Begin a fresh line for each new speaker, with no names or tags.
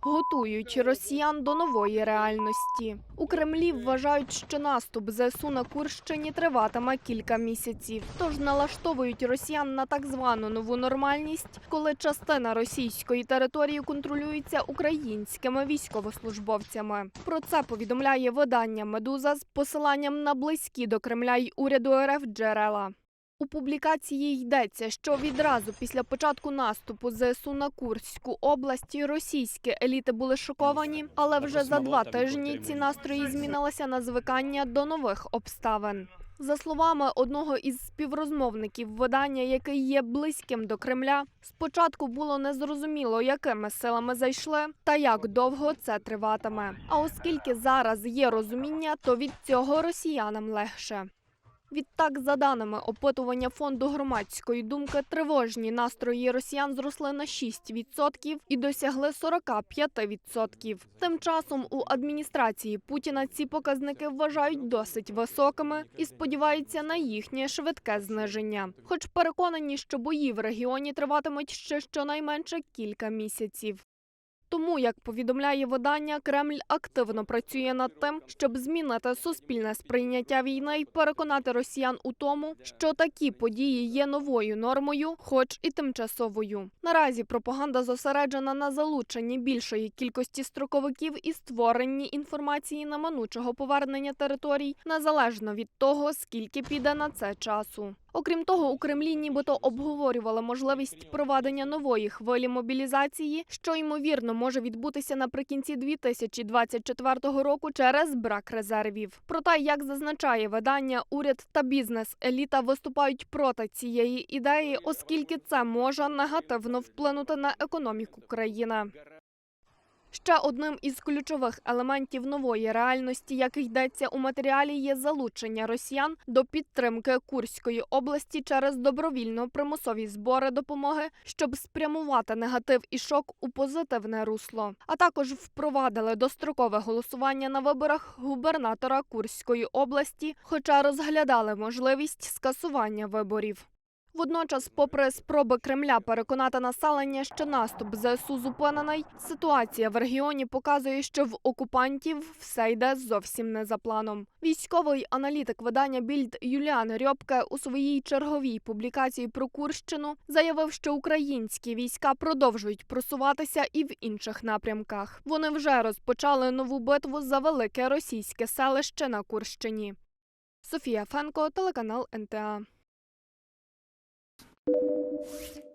готують росіян до нової реальності. У Кремлі вважають, що наступ ЗСУ на Курщині триватиме кілька місяців. Тож налаштовують росіян на так звану нову нормальність, коли частина російської території контролюється українськими військовослужбовцями. Про це повідомляє видання Медуза з посиланням на близькі до Кремля й уряду РФ джерела. У публікації йдеться, що відразу після початку наступу ЗСУ на Курську область російські еліти були шоковані, але вже за два тижні ці настрої змінилися на звикання до нових обставин. За словами одного із співрозмовників видання, який є близьким до Кремля, спочатку було незрозуміло, якими силами зайшли та як довго це триватиме. А оскільки зараз є розуміння, то від цього росіянам легше. Відтак, за даними опитування фонду громадської думки, тривожні настрої росіян зросли на 6% і досягли 45%. Тим часом у адміністрації Путіна ці показники вважають досить високими і сподіваються на їхнє швидке зниження. Хоч переконані, що бої в регіоні триватимуть ще щонайменше кілька місяців. Тому, як повідомляє видання, Кремль активно працює над тим, щоб змінити суспільне сприйняття війни і переконати росіян у тому, що такі події є новою нормою, хоч і тимчасовою. Наразі пропаганда зосереджена на залученні більшої кількості строковиків і створенні інформації неминучого повернення територій, незалежно від того, скільки піде на це часу. Окрім того, у Кремлі нібито обговорювали можливість проведення нової хвилі мобілізації, що ймовірно може відбутися наприкінці 2024 року через брак резервів. Проте, як зазначає видання, уряд та бізнес-еліта виступають проти цієї ідеї, оскільки це може негативно вплинути на економіку країни. Ще одним із ключових елементів нової реальності, як йдеться у матеріалі, є залучення росіян до підтримки Курської області через добровільно-примусові збори допомоги, щоб спрямувати негатив і шок у позитивне русло. А також впровадили дострокове голосування на виборах губернатора Курської області, хоча розглядали можливість скасування виборів. Водночас, попри спроби Кремля переконати населення, що наступ ЗСУ зупинений, ситуація в регіоні показує, що в окупантів все йде зовсім не за планом. Військовий аналітик видання Більд Юліан Рьобке у своїй черговій публікації про Курщину заявив, що українські війська продовжують просуватися і в інших напрямках. Вони вже розпочали нову битву за велике російське селище на Курщині. Софія Фенко, телеканал НТА. you